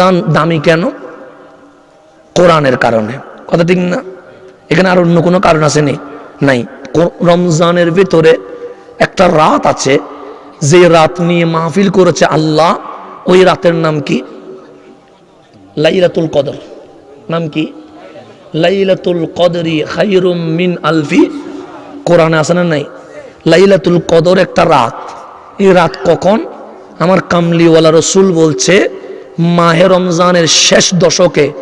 দান দামি কেন? কোরআনের কারণে। কথা ঠিক না? এখানে আর অন্য কোনো কারণ আছে নি? নাই। রমজানের ভিতরে একটা রাত আছে, যে রাত নিয়ে মাহফিল করেছে আল্লাহ, ওই রাতের নাম কি? লাইলাতুল কদর। নাম কি? লাইলাতুল কদরি খাইরুম মিন আলফি। কোরআনে আছে না নাই? লাইলাতুল কদর একটা রাত। এই রাত কখন? আমার কামলিওয়ালা রসুল বলছে মাহে রমজানের শেষ দশকে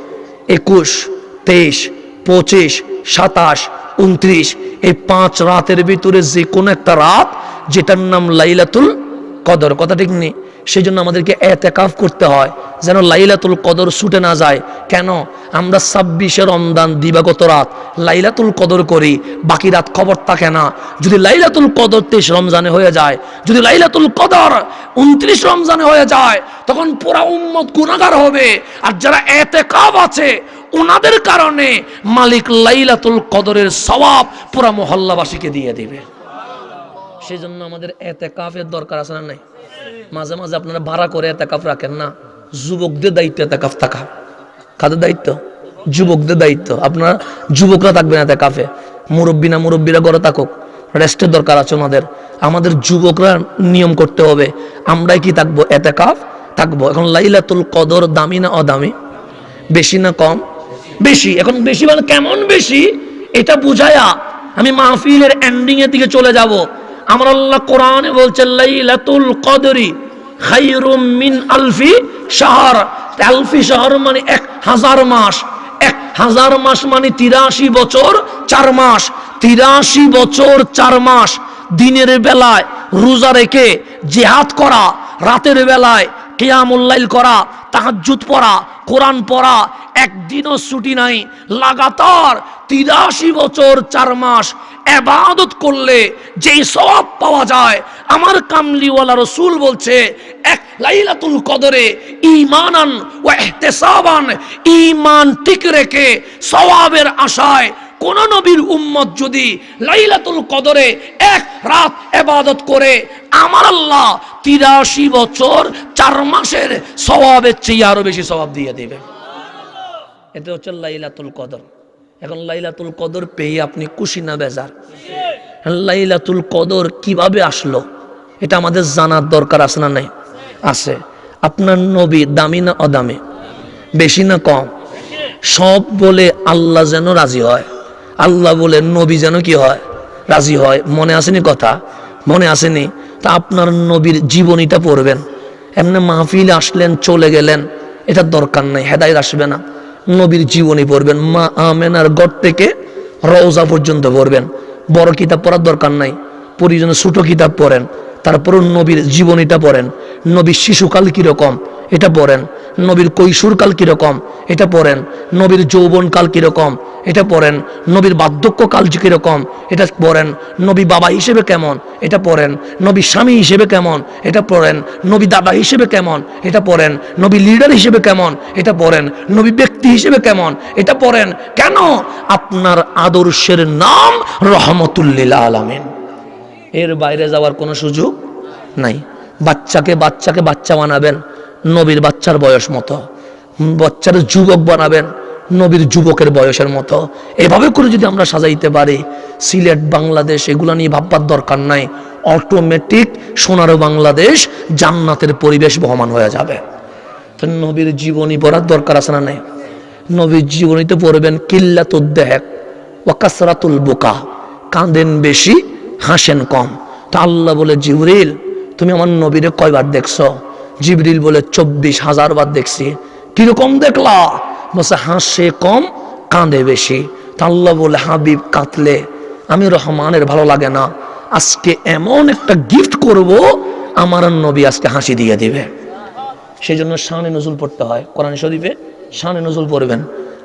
একুশ, তেইশ, পঁচিশ, সাতাশ, উনত্রিশ, এই পাঁচ রাতের ভিতরে যে কোনো একটা রাত যেটার নাম লাইলাতুল কদর, কথা ঠিক নেই? সেই জন্য আমাদেরকে এতেকাফ করতে হয়। যেন লাইলাতুল কদর ছুটে না যায়। কেন? আমরা ছাব্বিশে রমদান দিবাগত রাত লাইলাতুল কদর করি, বাকি রাত খবর থাকে না। যদি লাইলাতুল কদর তেইশ রমজানে হয়ে যায়, যদি লাইলাতুল কদর উনত্রিশ রমজানে হয়ে যায়, তখন পুরা উম্মত গুণাগার হবে। আর যারা এতেকাফ আছে ওনাদের কারণে মালিক লাইলাতুল কদরের সওয়াব পুরা মহল্লাবাসীকে দিয়ে দিবে। সেই জন্য আমাদের এতে কাফের দরকার আছে না নাই? মাঝে মাঝে আপনারা ভাড়া করে এতে কাপ রাখেন না? যুবকদের দায়িত্ব এতে কাপ থাকা। কাদের দায়িত্ব? যুবকদের দায়িত্ব। আপনারা যুবকরা থাকবেন এতে কাফে। মুরব্বী না মুরব্বীরা গড়ে থাকুক। রেস্টের দরকার আছে ওনাদের। আমাদের যুবকরা নিয়ম করতে হবে। আমরাই কি থাকব? এতে কাপ থাকব। এখন লাইলাতুল কদর দামি না অদামি? বেশি না কম? বেশি। এখন বেশি মানে কেমন বেশি? এটা বুঝায়া আমি মাহফিলের এন্ডিং এর দিকে চলে যাব। আমার আল্লাহ কোরআনে বলছে, লাইলাতুল কদরি খাইরুম মিন আলফি শাহর। আলফি শাহর মানে এক হাজার মাস। এক হাজার মাস মানে তিরাশি বছর, চার মাস। তিরাশি বছর, চার মাস। দিনের বেলায় রোজা রেখে জেহাদ করা, রাতের বেলায় কেয়ামুল্লাইল করা, তাহাজ্জুদ পড়া, কোরআন পড়া, একদিনও ছুটি নাই। লাগাতার তিরাশি বছর, চার মাস এবাদত করলে যেই সওয়াব পাওয়া যায়, আমার কামলিওয়ালা রসুল বলছে, এক লাইলাতুল কদরে ইমানান ও ইহতিসাবান ইমান ঠিক রেখে সওয়াবের আশায় কোন নবীর উম্মত যদি লাইলাতুল কদরে এক রাত এবাদত করে, আমার আল্লাহ তিরাশি বছর চার মাসের সওয়াবের চেয়ে আরও বেশি সওয়াব দিয়ে দেবে। এটা হচ্ছে লাইলাতুল কদর। এখন লাইলাতুল কদর পেয়ে আপনি খুশি না বেজার? লাইলাতুল কদর কীভাবে আসলো? এটা আমাদের জানার দরকার আছে না নাই? আছে। আপনার নবী দামি না অদামি? বেশি না কম? সব বলে আল্লাহ যেন রাজি হয়। আল্লাহ বলে নবী যেন কি হয়? রাজি হয়। মনে আসেনি কথা? মনে আসেনি তা আপনার নবীর জীবনীটা পড়বেন। এমনি মাহফিল আসলেন, চলে গেলেন এটা দরকার নাই, হেদায়ত আসবে না। নবীর জীবনী পড়বেন, মা আমেনার গড় থেকে রওজা পর্যন্ত পড়বেন। বড় কিতাব পড়ার দরকার নাই পরিজনে ছোট কিতাব পড়েন তারপর নবীর জীবনীটা পড়েন। নবীর শিশুকাল কীরকম? এটা পড়েন। নবীর কৈশোরকাল কীরকম? এটা পড়েন। নবীর যৌবনকাল কীরকম? এটা পড়েন। নবীর বার্ধক্যকাল কীরকম? এটা পড়েন। নবী বাবা হিসেবে কেমন? এটা পড়েন। নবী স্বামী হিসেবে কেমন? এটা পড়েন। নবী দাদা হিসেবে কেমন? এটা পড়েন। নবী লিডার হিসেবে কেমন? এটা পড়েন। নবী ব্যক্তি হিসেবে কেমন? এটা পড়েন। কেন? আপনার আদর্শের নাম রহমতুল্লিল আলামিন। এর বাইরে যাওয়ার কোনো সুযোগ নাই। বাচ্চাকে বাচ্চাকে বাচ্চা বানাবেন, নবীর বাচ্চার বয়স মতো। বাচ্চার যুবক বানাবেন, নবীর যুবকের বয়সের মতো। এভাবে করে যদি আমরা সাজাইতে পারি, সিলেট, বাংলাদেশ, এগুলো নিয়ে ভাববার দরকার নাই। অটোমেটিক সোনার বাংলাদেশ জান্নাতের পরিবেশ বহমান হয়ে যাবে। নবীর জীবনী পড়ার দরকার আছে না নাই? নবীর জীবনীতে পড়বেন কিল্লাতুদ্দেহেক ওয়াকাসরাতুল বোকা। কাঁদেন বেশি, হাসেন কম। তো আল্লাহ বলে, জিবরিল তুমি আমার নবীরে কয়বার দেখছ? জিবরিল বলে, চব্বিশ হাজার বার দেখছি। কীরকম দেখলা? বলছে, হাসে কম, কাঁদে বেশি। তা আল্লাহ বলে, হাবিব কাঁদলে। আমি রহমানের ভালো লাগে না। আজকে এমন একটা গিফট করব, আমার নবী আজকে হাসি দিয়ে দিবে। সেই জন্য শানে নজুল পড়তে হয়। কোরআন শরীফে শানে নজুল পড়বেন।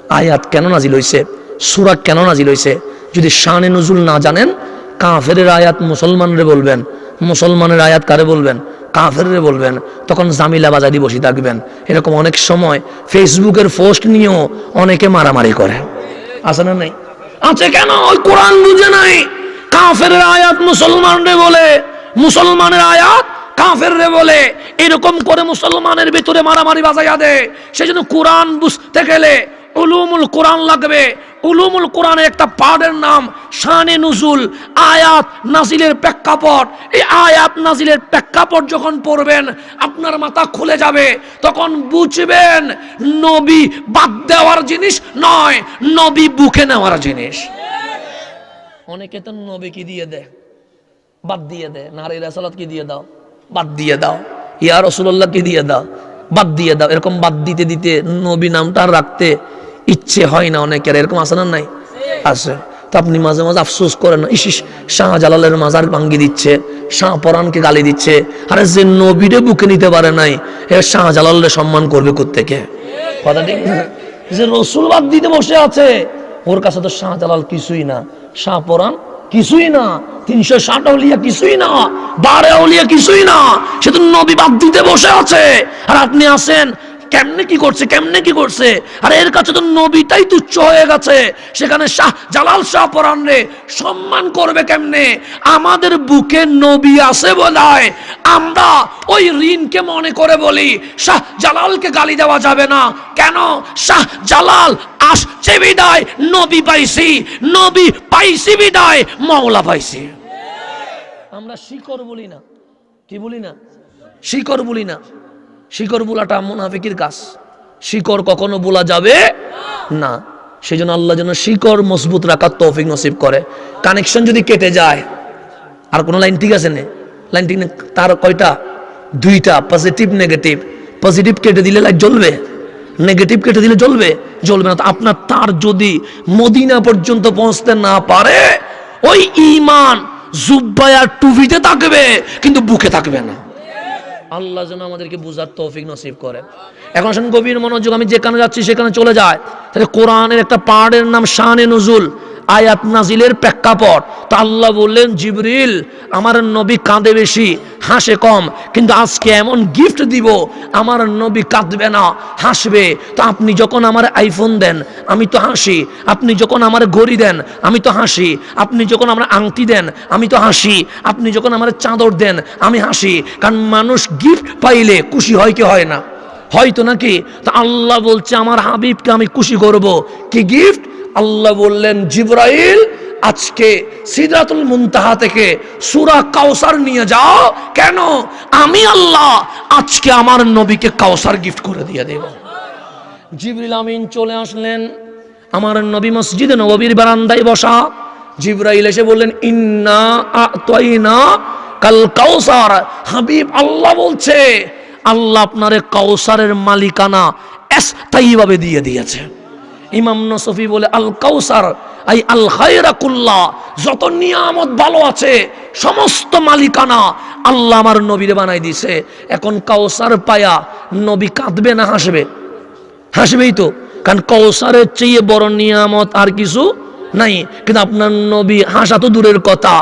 আয়াত কেন নাজিল হইছে? সুরা কেন নাজিল হইছে? যদি শানে নজুল না জানেন কাফের আয়াত মুসলমানরে বলবেন। মুসলমানের আয়াত কারে বলবেন? কাফেরে বলবেন। তখন জামিলা বাজারি বসে থাকবেন। এরকম অনেক সময় ফেসবুকের পোস্ট নিয়েও অনেকে মারামারি করে। আছে না নেই? আছে কেন? ওই কোরআন বুঝে নাই। কাফের আয়াত মুসলমানরে বলে। মুসলমানের আয়াত কাফের রে বলে। এরকম করে মুসলমানের ভিতরে মারামারি বাজাইয়া দে সেজন্য কোরআন বুঝতে গেলে উলুমুল কোরআন লাগবে। উলুমুল কোরআনের একটা পার্টের নাম, শানে নুজুল, আয়াত নাজিলের প্রেক্ষাপট। এই আয়াত নাজিলের প্রেক্ষাপট যখন পড়বেন, আপনার মাথা খুলে যাবে। তখন বুঝবেন, নবী বাদ দেওয়ার জিনিস নয়, নবী বুকে নেওয়ার জিনিস। অনেকে তো নবী কি দিয়ে দেয়, বাদ দিয়ে দেয়। নারী রাসালাত কি দিয়ে দাও? বাদ দিয়ে দাও। ইয়া রসুল্লাহ কি দিয়ে দাও? বাদ দিয়ে দাও। এরকম বাদ দিতে দিতে নবী নামটা রাখতে ইচ্ছে হয় না অনেকের, এরকম আছে না নাই? আছে। তো আপনি মাঝে মাঝে আফসোস করেন না ইসিস শাহজালালের মাজার ভাঙ্গি দিচ্ছে, শাহ পরানকে গালি দিচ্ছে। আরে যে নবীরে বুকে নিতে পারে নাই, এ শাহজালালের সম্মান করবে কোত্থেকে? কথা ঠিক? যে রসুল বাদ দিতে বসে আছে, ওর কাছে তো শাহজালাল কিছুই না, শাহ পরান কিছুই না, তিনশো ষাট আউলিয়া কিছুই না, বারে আউলিয়া কিছুই না, সে তো নবী বাদ দিতে বসে আছে। আর আপনি আসেন কেমনে কি করছে, কেমনে কি করছে? আর এর কাছে তো নবীটাই তুচ্ছ হয়ে গেছে। সেখানে শাহ জালাল শাহ পরান রে, সম্মান করবে কেমনে? আমাদের বুকে নবী আছে বলায় আমরা ওই ঋণকে মনে করে বলি, শাহ জালালকে গালি দেওয়া যাবে না। কেন? শাহ জালাল আসছে বিদায়, নবী পাইছি। নবী পাইছি বিদায়, মাওলা পাইছি। আমরা শিকর বলি না। কি বলি না? শিকর বলি না। শিকড় বোলাটা মুনাফিকির কাজ। শিকড় কখনো বোলা যাবে না। সেই জন্য আল্লাহ যেন শিকড় মজবুত রাখার তৌফিক নসিব করে। কানেকশন যদি কেটে যায়, আর কোনো লাইন ঠিক আছে নে? লাইন ঠিক তার কয়টা? দুইটা। পজিটিভ নেগেটিভ পজিটিভ কেটে দিলে লাইট জ্বলবে? নেগেটিভ কেটে দিলে জ্বলবে? জ্বলবে না। আপনার তার যদি মদিনা পর্যন্ত পৌঁছতে না পারে, ওই ইমান জুব্বায়ার টুপিতে থাকবে, কিন্তু বুকে থাকবে না। আল্লাহ যেন আমাদেরকে বুঝার তৌফিক নসিব করে এখন শুন গভীর মনোযোগ, আমি যেখানে যাচ্ছি সেখানে চলে যায়। তাহলে কোরআনের একটা পাহাড়ের নাম শানে নজুল। আয়াত নাজিলের প্রেক্ষাপট। তা আল্লাহ বললেন, জিবরিল, আমার নবী কাঁদে বেশি, হাসে কম, কিন্তু আজকে এমন গিফট দিব, আমার নবী কাঁদবে না, হাসবে। তো আপনি যখন আমার আইফোন দেন, আমি তো হাসি। আপনি যখন আমার ঘড়ি দেন, আমি তো হাসি। আপনি যখন আমার আংটি দেন, আমি তো হাসি। আপনি যখন আমার চাদর দেন, আমি হাসি। কারণ মানুষ গিফট পাইলে খুশি হয় কি হয় না? হয়তো নাকি? তা আল্লাহ বলছে, আমার হাবিবকে আমি খুশি করব। কি গিফট আল্লাহ বললেন, জিব্রাইল, আজকে সিদরাতুল মুনতাহা থেকে সূরা কাউসার নিয়ে যাও। কেন? আমি আল্লাহ আজকে আমার নবীকে কাউসার গিফট করে দিয়ে দেব। জিবরিল আমিন চলে আসলেন। আমার নবী মসজিদে নববীর বারান্দায় বসা। জিব্রাইল এসে বললেন, ইন্না আতয়না কাল কাউসার হাবিব আল্লাহ বলছে, আল্লাহ আপনারে কাউসারের মালিকানা এস্থায়ীভাবে দিয়ে দিয়েছে। ইমাম নসফি বলে, আল কাউসার, আই আল খায়রাকুল্লা যত নিয়ামত ভালো আছে, সমস্ত মালিকানা আল্লাহ আমার নবীরে বানাই দিছে। এখন কাউসার পায়া নবী কাঁদবে না হাসবে? হাসবেই তো, কারণ কৌসারের চেয়ে বড় নিয়ামত আর কিছু নাই। কিন্তু আপনার নবী হাসা তো দূরের কথা।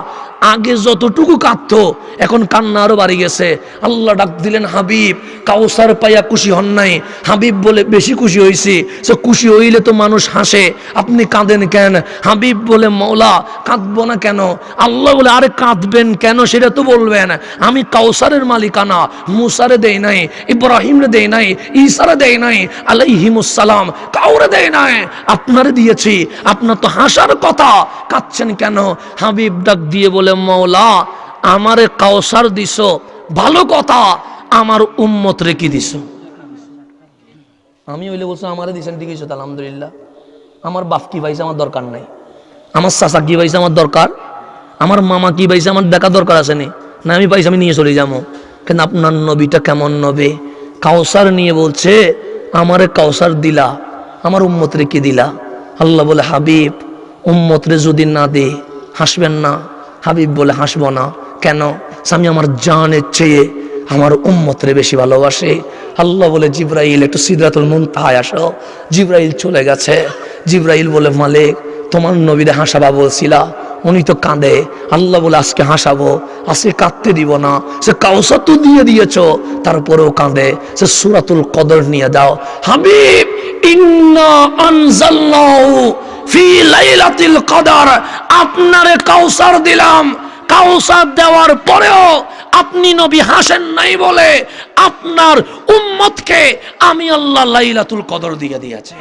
আগে যতটুকু কাঁদতো, এখন কান্না আরও বাড়ি গেছে। আল্লাহ ডাক দিলেন, হাবিব, কাউসার পাইয়া খুশি হন নাই। হাবিব বলে, বেশি খুশি হয়েছি সে খুশি হইলে তো মানুষ হাসে। আপনি কাঁদেন কেন? হাবিব বলে, মৌলা, কাঁদবো না কেন? আল্লাহ বলে, আরে কাঁদবেন কেন সেটা তো বলবেন। আমি কাউসারের মালিকানা, মুসারে দেই নাই, ইব্রাহিমরে দেই নাই, ঈসারে দেই নাই আলাইহিমুসালাম কাউরে দেই নাই। আপনারে দিয়েছি। আপনার তো হাসার কথা। কাঁদছেন কেন? হাবিব ডাক দিয়ে বলে মৌলা, আমারে কাউসার দিস ভালো কথা, আমার উম্মত রেখে দিছ? আমি হইলে বলছো, আমারে দিছেন ঠিক আছে আলহামদুলিল্লাহ। আমার বাপ কি পাইছে আমার দরকার নাই। আমার চাচা কি পাইছে আমার দরকার। আমার মামা কি পাইছে আমার দেখা দরকার আছে নি। না, আমি পাইছি আমি নিয়ে চলে যাব। কিন্তু আপনার নবীটা কেমন নবে? কাউসার নিয়ে বলছে, আমারে কাউসার দিলা, আমার উম্মত রেখে দিলা? আল্লাহ বলে, হাবিব উম্মত রে যদি না দে, হাসবেন না। হাবিব বলে, হাসবো না। কেন? স্বামী আমার জানের চেয়ে আমার উম্মতরে বেশি ভালোবাসে। আল্লাহ বলে, জিব্রাইল, একটু সিদরাতুল মুনতাহায় আসো। জিব্রাইল চলে গেছে। জিব্রাইল বলে, মালিক, তোমার নবীরে হাসাবা বলছিলা। উনি তো কাঁদে। আল্লাহ বলে, আজকে হাসাবো। আজকে কাঁদতে দিব না। সে কাউসা তো দিয়ে দিয়েছ, তারপরেও কাঁদে। সে সুরাতুল কদর নিয়ে দাও হাবিব, ইন্না আনজালনাহু ফি লাইলাতিল কদর, আপনারে কাউসার দিলাম। কাউসার দেওয়ার পরেও আপনি নবী হাসেন নাই বলে আপনার উম্মতকে আমি আল্লাহ লাইলাতুল কদর দিয়ে দিয়েছে।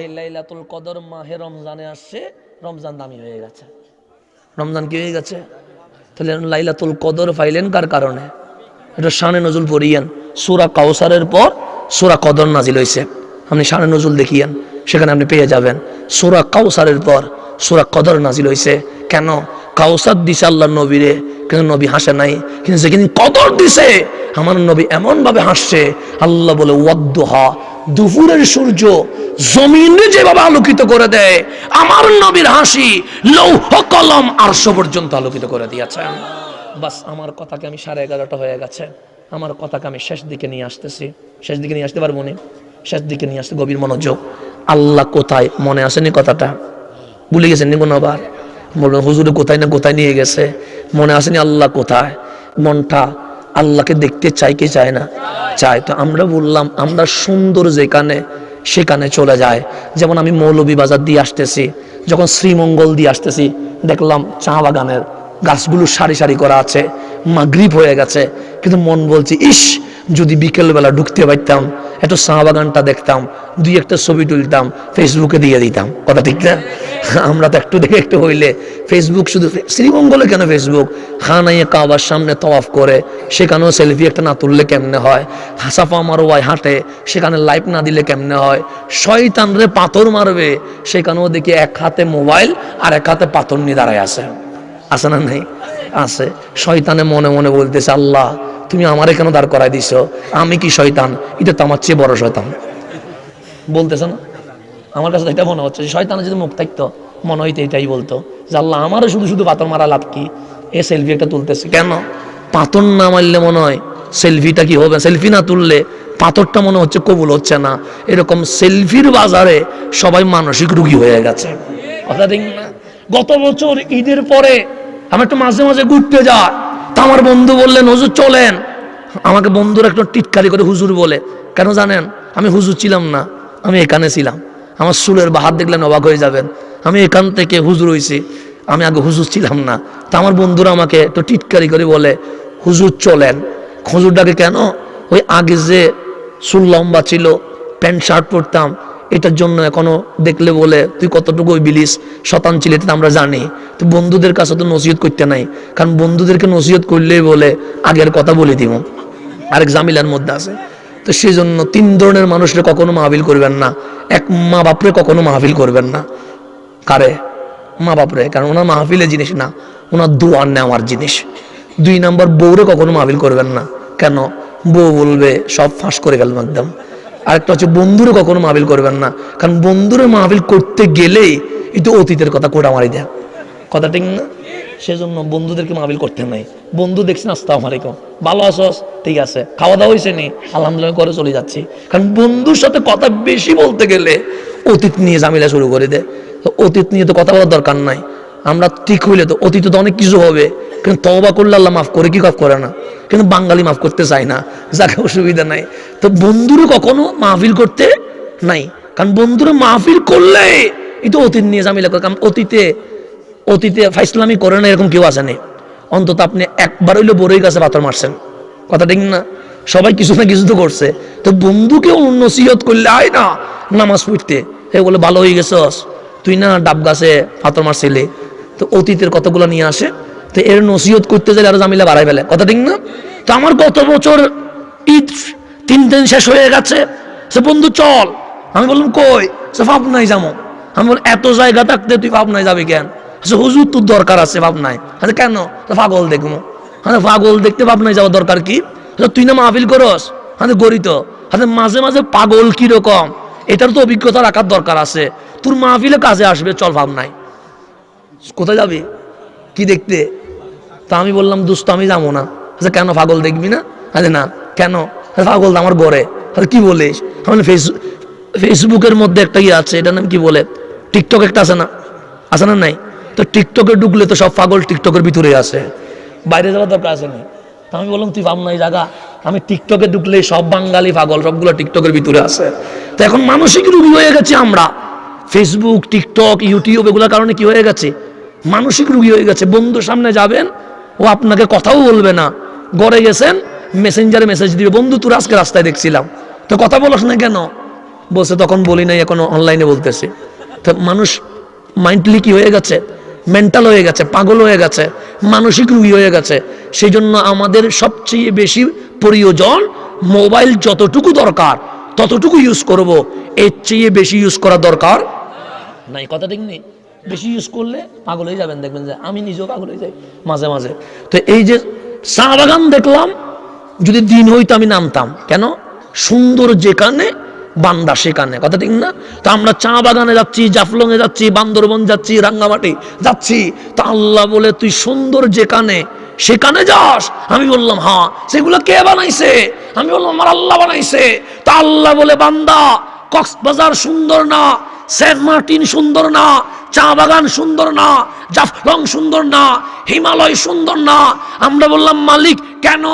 এই লাইলাতুল কদর মাহে রমজানে আসছে, রমজান দামি হয়ে গেছে। রমজান কি হয়ে গেছে? তাহলে লাইলাতুল কদর পাইলেন কার কারণে? এটা শানে নজুল পড়িয়েন। সুরা কাউসারের পর সুরা কদর নাজিল হয়েছে। আপনি শানে নজুল দেখিয়েন, সেখানে আপনি পেয়ে যাবেন। সুরা কাউসারের পর সুরা কদর নাজিল হয়েছে কেন? কাউসার দিছে আল্লাহ নবীরে, কিন্তু নবী হাসে নাই। কিন্তু যেখানে কদর দিছে, আমার নবী এমন ভাবে হাসছে, আল্লাহ বলে, ওয়াদ্দুহা, দুপুরের সূর্য জমিনে যেভাবে আলোকিত করে দেয়, আমার নবীর হাসি লৌহ কলম আরশ পর্যন্ত আলোকিত করে দিয়েছেন বাস, আমার কথাকে আমি সাড়ে এগারোটা হয়ে গেছে। আমার কথাকে আমি শেষ দিকে নিয়ে আসতেছি। শেষ দিকে নিয়ে আসতে পারব নি? শেষ দিকে নিয়ে আসতে গভীর মনোযোগ। আল্লাহ কোথায়? মনে আসেনি কথাটা। ভুলে গেছেন নি কোনো আবার বলবেন হুজুরে কোথায় না কোথায় নিয়ে গেছে। মনে আসেনি আল্লাহ কোথায়? মনটা আল্লাহকে দেখতে চাই কি চায় না? চায়। তো আমরা বললাম, আমরা সুন্দর যেখানে, সেখানে চলে যায় যেমন আমি মৌলভী বাজার দিয়ে আসতেছি, যখন শ্রীমঙ্গল দিয়ে আসতেছি, দেখলাম চা বাগানের গাছগুলো সারি সারি করা আছে, মাগরিব হয়ে গেছে। কিন্তু মন বলছে, ইস যদি বিকেলবেলা ঢুকতে পারতাম একটু চা বাগানটা দেখতাম, দুই একটা ছবি তুলতাম ফেসবুকে দিয়ে দিতাম। কথা ঠিক না? আমরা তো একটু দেখে একটু হইলে ফেসবুক শুধু শ্রীমঙ্গলে কেন ফেসবুক খানাইয়ে কাবার সামনে তওয়াফ করে, সেখানেও সেলফি একটা না তুললে কেমনে হয়? হাসাফা মারোয়ায় হাঁটে, সেখানে লাইভ না দিলে কেমনে হয়? শয়তান শয়তানরে পাথর মারবে, সেখানেও দেখি এক হাতে মোবাইল আর এক হাতে পাথর নিয়ে দাঁড়ায় আছে। আছে না নাই? আছে। শয়তানে মনে মনে বলতেছে, আল্লাহ তুমি আমারে কেন দাঁড় করাই দিছ? আমি কি শয়তান? এটা তো আমার চেয়ে বড় শয়তান। বলতেছে না? আমার কাছে এটা মনে হচ্ছে যে শয়তানের যদি মুখ থাকতো, মনে হইতে এটাই বলতো। যে আল্লাহ আমারও শুধু শুধু পাথর মারা লাভ কি? এ সেলফি একটা তুলতেছে। কেন? পাথর না মারলে মনে হয় সেলফিটা কি হবে? সেলফি না তুললে পাথরটা মনে হচ্ছে কবুল হচ্ছে না। এরকম সেলফির বাজারে সবাই মানসিক রুগী হয়ে গেছে। কথা না? গত বছর ঈদের পরে আমি একটু মাঝে মাঝে ঘুরতে যাই। তা আমার বন্ধু বললেন, হুজুর, চলেন। আমাকে বন্ধুরা একটু টিটকারি করে হুজুর বলে, কেন জানেন, আমি হুজুর ছিলাম না, আমি এখানে ছিলাম। আমার চুলের বাহার দেখলেন অবাক হয়ে যাবেন। আমি এখান থেকে হুজুর হয়েছি আমি আগে হুজুর ছিলাম না। তা আমার বন্ধুরা আমাকে একটু টিটকারি করে বলে, হুজুর, চলেন। হুজুরটাকে কেন? ওই আগে যে চুল লম্বা ছিল, প্যান্ট শার্ট পরতাম এটার জন্য এখনও দেখলে বলে, তুই কতটুকু বিলিস শতান ছিলি এটা আমরা জানি। তো বন্ধুদের কাছে তো নসিহত করতে নাই, কারণ বন্ধুদেরকে নসিহত করলেই বলে, আগের কথা বলে দিব আরেক জামিলার মধ্যে আছে। তো সেই জন্য তিন ধরনের মানুষরে কখনো মাহফিল করবেন না। এক মা বাপরে কখনো মাহফিল করবেন না। কারে? মা বাপরে, কারণ ওনার মাহফিলের জিনিস না, ওনার দোয়ার নেওয়ার জিনিস। দুই নাম্বার বউরে কখনো মাহফিল করবেন না। কেন? বউ বলবে, সব ফাঁস করে গেলাম একদম। আরেকটা হচ্ছে বন্ধুরে কখনো মাহফিল করবেন না। কারণ বন্ধুরে মাহফিল করতে গেলেই একটু অতীতের কথা কোটা মারি দেয়। কথা ঠিক না? সেজন্য বন্ধুদেরকে মাহফিল করতে নাই। বন্ধু দেখছি আসসালামু আলাইকুম। ভালো আছস ঠিক আছে। খাওয়া দাওয়া হয়েছে নি? আলহামদুলিল্লাহ করে চলে যাচ্ছি। কারণ বন্ধুর সাথে কথা বেশি বলতে গেলে অতীত নিয়ে ঝামেলা শুরু করে দেয়। অতীত নিয়ে তো কথা বলার দরকার নাই। আমরা ঠিক হইলে তো অতীতে তো অনেক কিছু হবে। কিন্তু তওবা করলে আল্লাহ মাফ করে, কি মাফ করে না? কিন্তু বাঙালি মাফ করতে চায় না, যাকে অসুবিধা নাই। তো বন্ধুরে কখনো মাহফিল করতে নাই। কারণ বন্ধুরে মাহফিল করলে তো অতীত নিয়ে ঝামেলা করে। কারণ অতীতে অতীতে ফাইসলামি করে না, এরকম কেউ আসেনি অন্তত আপনি একবার হইলে বড়ই গাছে পাথর মারছেন। কথা ঠিক না? সবাই কিছু না কিছু তো করছে। তো বন্ধুকেও নসিহত করলে আয় না, নামাজ পড়তে। এ বলে, ভালো হয়ে গেছস। তুই না ডাব গাছে পাথর মারছিলি। তো অতীতের কতগুলো নিয়ে আসে। তো এর নসিহত করতে গেলে আরও জামিলা বাড়াই ফেলে। কথা ঠিক না? তো আমার গত বছর ঈদ তিন দিন শেষ হয়ে গেছে। সে বন্ধু, চল। আমি বললাম, কই? সে ভাবনাই যাব। আমি বল এত জায়গা থাকতে তুই ভাবনায় যাবি কেন? আচ্ছা হুজুর, তোর দরকার আছে ভাবনায়। আচ্ছা কেন? পাগল দেখব। হ্যাঁ পাগল দেখতে ভাবনায় যাওয়ার দরকার কি? তুই না মাহফিল করস? হ্যাঁ গরিত আচ্ছা মাঝে মাঝে পাগল কীরকম? এটার তো অভিজ্ঞতা রাখার দরকার আছে। তোর মাহফিলে কাজে আসবে, চল ভাবনায়। কোথায় যাবি? কি দেখতে? তা আমি বললাম, দুস্ত, আমি যাব না। আচ্ছা কেন, পাগল দেখবি না? আরে না, কেন? পাগল আমার ঘরে আরে কি বলিস? আমি ফেস ফেসবুকের মধ্যে একটা ইয়ে আছে এটা নাম কি বলে? টিকটক একটা আছে না? আছে না নাই? তো টিকটকে ঢুকলে তো সব পাগল টিকটকের ভিতরে আছে। বাইরে যাওয়ার দরকার আছে না? তা আমি বললাম, তুই ভাব এই জায়গা। আমি টিকটকে ঢুকলে সব বাঙালি পাগল, সবগুলো টিকটকের ভিতরে আছে। তো এখন মানসিক রুগী হয়ে গেছে আমরা। ফেসবুক টিকটক ইউটিউব এগুলোর কারণে কি হয়ে গেছে? মানসিক রুগী হয়ে গেছে বন্ধুর সামনে যাবেন, ও আপনাকে কথাও বলবে না। গড়ে গেছেন মেসেঞ্জারে মেসেজ দিবে, বন্ধু, তোর আজকে রাস্তায় দেখছিলাম। তো কথা বলস না কেন? বলছে, তখন বলি নাই, এখন অনলাইনে বলতেছি। তো মানুষ মাইন্ডলি কি হয়ে গেছে? মেন্টাল হয়ে গেছে, পাগল হয়ে গেছে, মানসিক রুগী হয়ে গেছে। সেই জন্য আমাদের সবচেয়ে বেশি প্রয়োজন মোবাইল যতটুকু দরকার, ততটুকু ইউজ করব। এর চেয়ে বেশি ইউজ করা দরকার নাই। কথা নেই? বেশি ইউজ করলে পাগল হয়ে যাবেন, দেখবেন যে আমি নিজেও পাগল হয়ে যাই মাঝে মাঝে। তো এই যে চা বাগান দেখলাম, যদি দিন হইতো আমি নামতাম। কেন? সুন্দর যেখানে, বান্দা সেখানে। কথা ঠিক না? তো আমরা চা বাগানে যাচ্ছি, জাফলংয়ে যাচ্ছি, বান্দরবন যাচ্ছি, রাঙ্গামাটি যাচ্ছি। তা আল্লাহ বলে, তুই সুন্দর যেখানে, সেখানে যাস। আমি বললাম হ্যাঁ। সেগুলো কে বানাইছে? আমি বললাম, আমার আল্লাহ বানাইছে। তা আল্লাহ বলে, বান্দা, কক্সবাজার সুন্দর না। সেন্ট মার্টিন সুন্দর না, চা বাগান সুন্দর না, জাফলং সুন্দর না, হিমালয় সুন্দর না। আমরা বললাম, মালিক, কেন?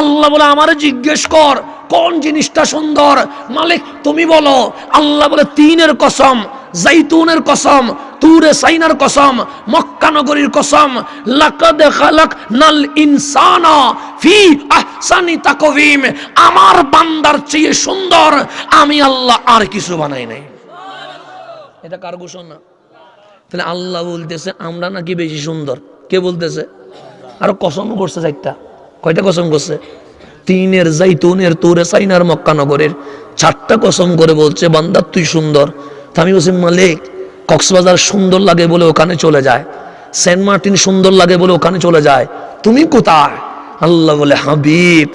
আল্লাহ বলে, আমারে জিজ্ঞেস কর, কোন জিনিসটা সুন্দর? মালিক, তুমি বলো। আল্লাহ বলে, তিনের কসম, জাইতুনের কসম, তুরে সাইনার কসম, মক্কা নগরীর কসম। লাকাদ খালাক নাল ইনসানা ফি আহসানি তাকওয়িম। আমার বান্দার চেয়ে সুন্দর, আমি আল্লাহ আর কিছু বানাই নাই। এটা কার ঘোষণা? তাহলে আল্লাহ বলতেছে, আমরা নাকি বেশি সুন্দর। কে বলতেছে? আরও কসম করছে চারটা। কয়টা কসম করছে? তিনের জাইতুনের, তোরে সাইনার মক্কানগরের। চারটা কসম করে বলছে বান্দার তুই সুন্দর। আমি বলছি, মালিক, কক্সবাজার সুন্দর লাগে বলে ওখানে চলে যায়। সেন্ট মার্টিন সুন্দর লাগে বলে ওখানে চলে যায়। তুমি কোথায়? আল্লাহ বলে, হাবিব,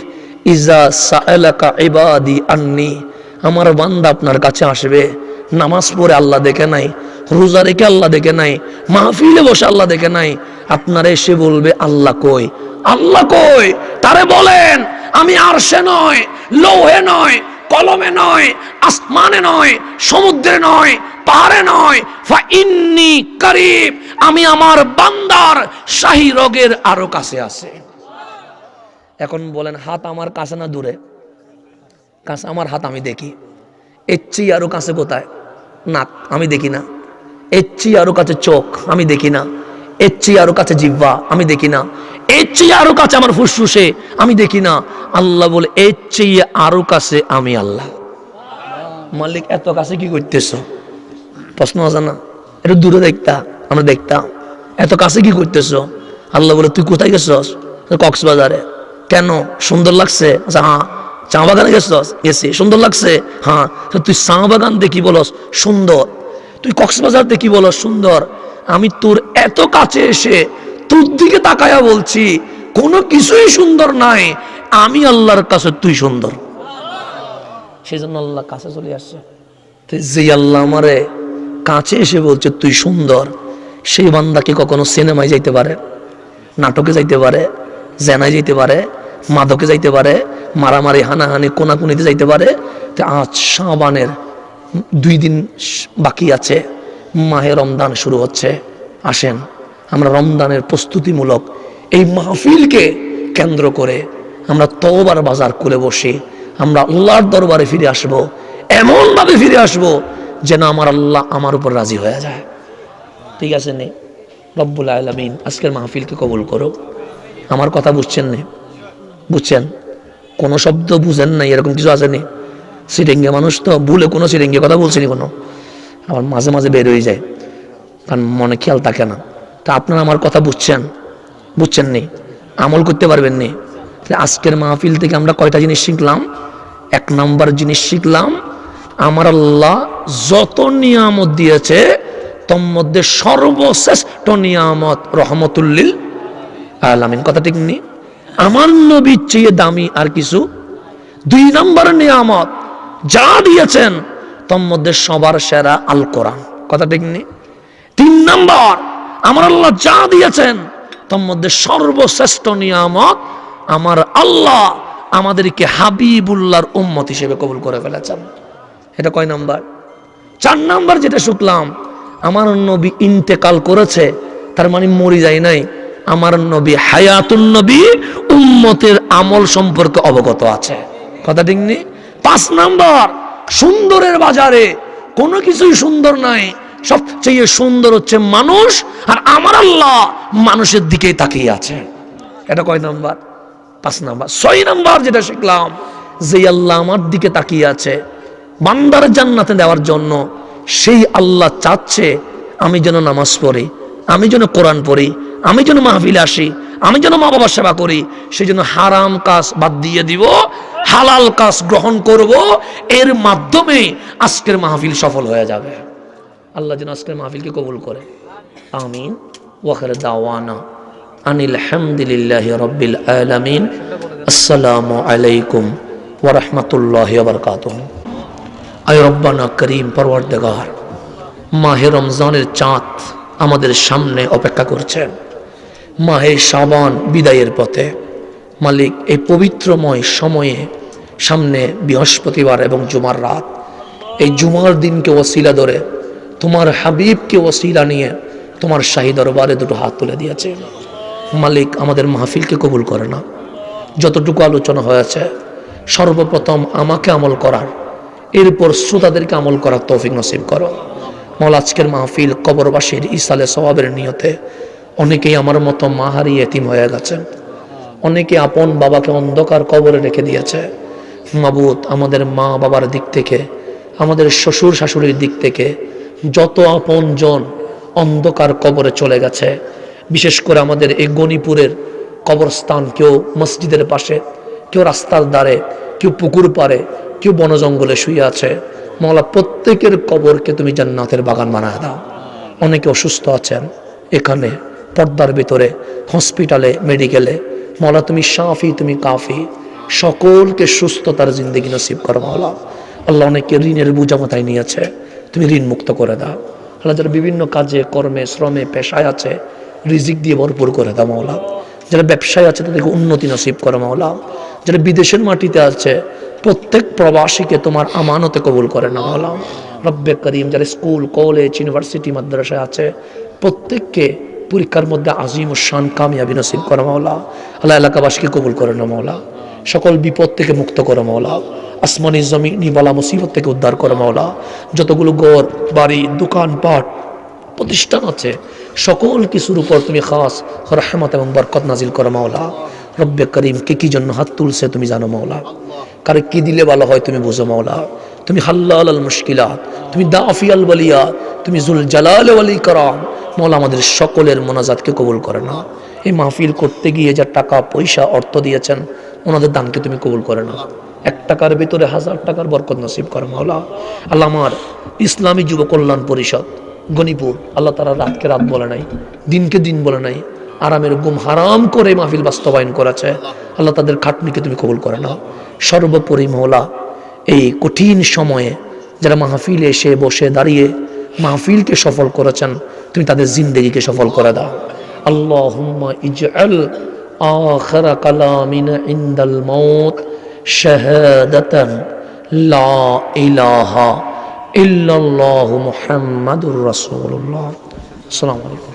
ইজা সাএলাকা ইবাদি আন্নি, আমার বান্দা আপনার কাছে আসবে। নামাজ পড়ে আল্লাহ দেখে নাই, রোজা রেখে আল্লাহ দেখে নাই, মাহফিলে বসে আল্লাহ দেখে নাই, আপনারা এসে বলবে, আল্লাহ কই? আল্লাহ কই? তারে বলেন, আমি আরশে নয়, লৌহে নয়, কলমে নয়, আসমানে নয়, সমুদ্রে নয়, পাহাড়ে নয়, ফা ইন্নি করিব, আমি আমার বান্দার শাহী রোগের আরও কাছে আছে। এখন বলেন, হাত আমার কাছে না দূরে? কাছে, আমার হাত আমি দেখি। এর চেয়ে আরও কাছে কোথায়? নাক আমি দেখি না। এর চেয়ে আরও কাছে চোখ, আমি দেখি না। এর চেয়ে আরও কাছে জিহ্বা, আমি দেখি না। এর চেয়ে আরও কাছে আমার ফুসফুসে, আমি দেখি না। আল্লাহ বলে এর চেয়ে আরও কাছে আমি আল্লাহ। মালিক, এত কাছে কি করতেছ? প্রশ্ন আছে না? একটু দূরে দেখতা, আমরা দেখতাম এত কাছে কি করতেছ? আল্লাহ বলে, তুই কোথায় গেছস? কক্সবাজারে। কেন? সুন্দর লাগছে? আচ্ছা হ্যাঁ। চা বাগানে গেছস? গেছি সুন্দর লাগছে? হ্যাঁ। তুই চা বাগান দেখি বলস, সুন্দর। তুই কক্সবাজার দেখি বলস, সুন্দর। আমি তোর এত কাছে এসে তোর দিকে তাকায়া বলছি, কোনো কিছুই সুন্দর নাই। আমি আল্লাহর কাছে তুই সুন্দর। সেই জন্য আল্লাহ কাছে চলে আসছে। তুই যে আল্লাহ আমারে কাছে এসে বলছে তুই সুন্দর, সেই বান্দাকে কখনো সিনেমায় যাইতে পারে? নাটকে যাইতে পারে? জেনায় যাইতে পারে? মাদকে যাইতে পারে, মারামারি, হানাহানি, কোনাকুনিতে যাইতে পারে আজ শাবানের দুই দিন বাকি আছে, মাহে রমদান শুরু হচ্ছে। আসেন, আমরা রমদানের প্রস্তুতিমূলক এই মাহফিলকে কেন্দ্র করে আমরা তওবার বাজার করে বসি, আমরা আল্লাহর দরবারে ফিরে আসব, এমনভাবে ফিরে আসব যেন আমার আল্লাহ আমার উপর রাজি হয়ে যায়। ঠিক আছে নে? রব্বুল আলমিন, আজকের মাহফিলকে কবুল করো আমার কথা বুঝছেন নে? বুঝছেন? কোনো শব্দ বুঝেন নাই, এরকম কিছু আসেনি সিরিঙ্গে মানুষ তো, ভুলে কোনো সিরিঙ্গে কথা বলছেনি কোনো। আমার মাঝে মাঝে বের হয়ে যায়। কারণ মনে খেয়াল থাকে না। তা আপনারা আমার কথা বুঝছেন? বুঝছেন নি? আমল করতে পারবেন নি? আজকের মাহফিল থেকে আমরা কয়টা জিনিস শিখলাম? এক নাম্বার জিনিস শিখলাম, আমার আল্লাহ যত নিয়ামত দিয়েছে, তোর মধ্যে সর্বশ্রেষ্ঠ নিয়ামত রহমতুল্লিল আলামিন। কথা ঠিক নি? আমার নবীর চেয়ে দামি আর কিছু? দুই নম্বর নিয়ামত, যা দিয়েছেন, তোর মধ্যে সবার সেরা আল কোরআন কথা ঠিক নি তিন নম্বর, আমার আল্লাহ যা দিয়েছেন, তোর মধ্যে সর্বশ্রেষ্ঠ নিয়ামত আমার আল্লাহ আমাদেরকে হাবিবুল্লাহর উম্মত হিসেবে কবুল করে ফেলেছেন। এটা কয় নাম্বার? চার নাম্বার যেটা শুকলাম আমার নবী ইন্তেকাল করেছে, তার মানে মরি যায় নাই। আমার নবী হায়াতুন নবী উম্মতের আমল সম্পর্কে অবগত আছে। কথা ঠিক নেই পাঁচ নাম্বার, সুন্দরের বাজারে কোনো কিছুই সুন্দর নাই। সবচেয়ে সুন্দর হচ্ছে মানুষ আর আমার আল্লাহ মানুষের দিকেই তাকিয়ে আছে। এটা কয় নাম্বার? পাঁচ নাম্বার। ছয় নাম্বার যেটা শিখলাম, যে আল্লাহ আমার দিকে তাকিয়ে আছে বান্দার জান্নাতে দেওয়ার জন্য। সেই আল্লাহ চাচ্ছে আমি যেন নামাজ পড়ি, আমি যেন কোরআন পড়ি আমি যেন মাহফিলে আসি, আমি যেন মা বাবার সেবা করি সেই জন্য হারাম কাজ বাদ দিয়ে দিব, হালাল কাজ গ্রহণ করব, এর মাধ্যমে আজকের মাহফিল সফল হয়ে যাবে। আল্লাহ যেন আজকের মাহফিলকে কবুল করে। আমিন। ওয়াখার দাওয়ানা আনিল হামদুলিল্লাহি রাব্বিল আলামিন। আসসালামু আলাইকুম ওয়া রাহমাতুল্লাহি ওয়া বারাকাতুহু। আয় রব্বানা করিম পরওয়ারদিগার, মাহে রমজানের চাঁদ আমাদের সামনে অপেক্ষা করছেন মাহে সাবান বিদায়ের পথে। মালিক এই পবিত্রময় সময়ে সামনে বৃহস্পতিবার এবং জুমার রাত। এই জুমার দিনকে ওসিলা ধরে তোমার হাবিবকে ওসিলা নিয়ে তোমার শাহী দরবারে দুটো হাত তুলে দিয়েছে। মালিক আমাদের মাহফিলকে কবুল করে না। যতটুকু আলোচনা হয়েছে, সর্বপ্রথম আমাকে আমল করার। এরপর শ্রোতাদেরকে আমল করার তৌফিক নসিব করো। মল আজকের মাহফিল কবরবাসীর ইসালে সবাবের নিয়তে অনেকেই আমার মতো মা হারিয়ে এতিম হয়ে গেছে। অনেকে আপন বাবাকে অন্ধকার কবরে রেখে দিয়েছে। মাবুত আমাদের মা বাবার দিক থেকে, আমাদের শ্বশুর শাশুড়ির দিক থেকে যত আপন জন অন্ধকার কবরে চলে গেছে, বিশেষ করে আমাদের এই গণিপুরের কবরস্থান, কেউ মসজিদের পাশে, কেউ রাস্তার ধারে, কেউ পুকুর পাড়ে, কেউ বন জঙ্গলে শুয়ে আছে। মৌলা প্রত্যেকের কবরকে তুমি জান্নাতের বাগান বানায় দাও। অনেকে অসুস্থ আছেন এখানে। পর্দার ভিতরে হসপিটালে মেডিকেলে মৌলা, তুমি সাফি তুমি কাফি। সকলকে সুস্থতার জিন্দগি নসিব করো মাওলা আল্লাহ অনেকে ঋণের বোঝা মাথায় নিয়েছে। তুমি ঋণ মুক্ত করে দাও। আল্লাহ যারা বিভিন্ন কাজে, কর্মে, শ্রমে, পেশায় আছে, রিজিক দিয়ে ভরপুর করে দাও মাওলা যারা ব্যবসায় আছে, তাদেরকে উন্নতি নসিব করো মাওলা যারা বিদেশের মাটিতে আছে, প্রত্যেক প্রবাসীকে তোমার আমানতে কবুল করে না মাওলা রব্বে করিম, যারা স্কুল, কলেজ, ইউনিভার্সিটি, মাদ্রাসায় আছে, প্রত্যেককে পরীক্ষার মধ্যে আজিম ও শান কামিয়াবি নসিব করো মাওলা। আল্লাহ এলাকাবাসীকে কবুল করে না মাওলা। সকল বিপদ থেকে মুক্ত করো মাওলা। আসমানি জমিনি বালা মুসিবত থেকে উদ্ধার করো মাওলা। যতগুলো ঘর, বাড়ি দোকানপাট প্রতিষ্ঠান আছে, সকল কিছুর উপর তুমি খাস রহমত এবং বরকত নাজিল করো মাওলা। রব্বে করিম কে কি জন্য হাত তুলছে তুমি জানো মাওলা। কারে কি দিলে ভালো হয় তুমি বুঝো মাওলা। তুমি হাল্লাল আল মুশকিলাত, তুমি দাফি আল বলিয়া তুমি জুল জালাল ওয়ালি করাম মাওলা আমাদের সকলের মোনাজাতকে কবুল করে না এই মাহফিল করতে গিয়ে যা টাকা, পয়সা, অর্থ দিয়েছেন, ওনাদের দানকে তুমি কবুল করে না এক টাকার ভিতরে হাজার টাকার বরকত নসিব করে মৌলা। আল্লাহ আমার ইসলামী যুব কল্যাণ পরিষদ, গণিপুর, আল্লাহ তারা রাতকে রাত বলে নাই, দিনকে দিন বলে নাই, আরামের গুম হারাম করে মাহফিল বাস্তবায়ন করেছে। আল্লাহ তাদের খাটনিকে তুমি কবুল করে না সর্বোপরি মহলা এই কঠিন সময়ে যারা মাহফিলে এসে বসে দাঁড়িয়ে মাহফিলকে সফল করেছেন, তুমি তাদের জিন্দগিকে সফল করে দাও। আল্লাহুম্মা ইজআল মাউত শাহাদাতান লা ইলাহা ইল্লাল্লাহু মুহাম্মাদুর রাসূলুল্লাহ। আসসালামু আলাইকুম।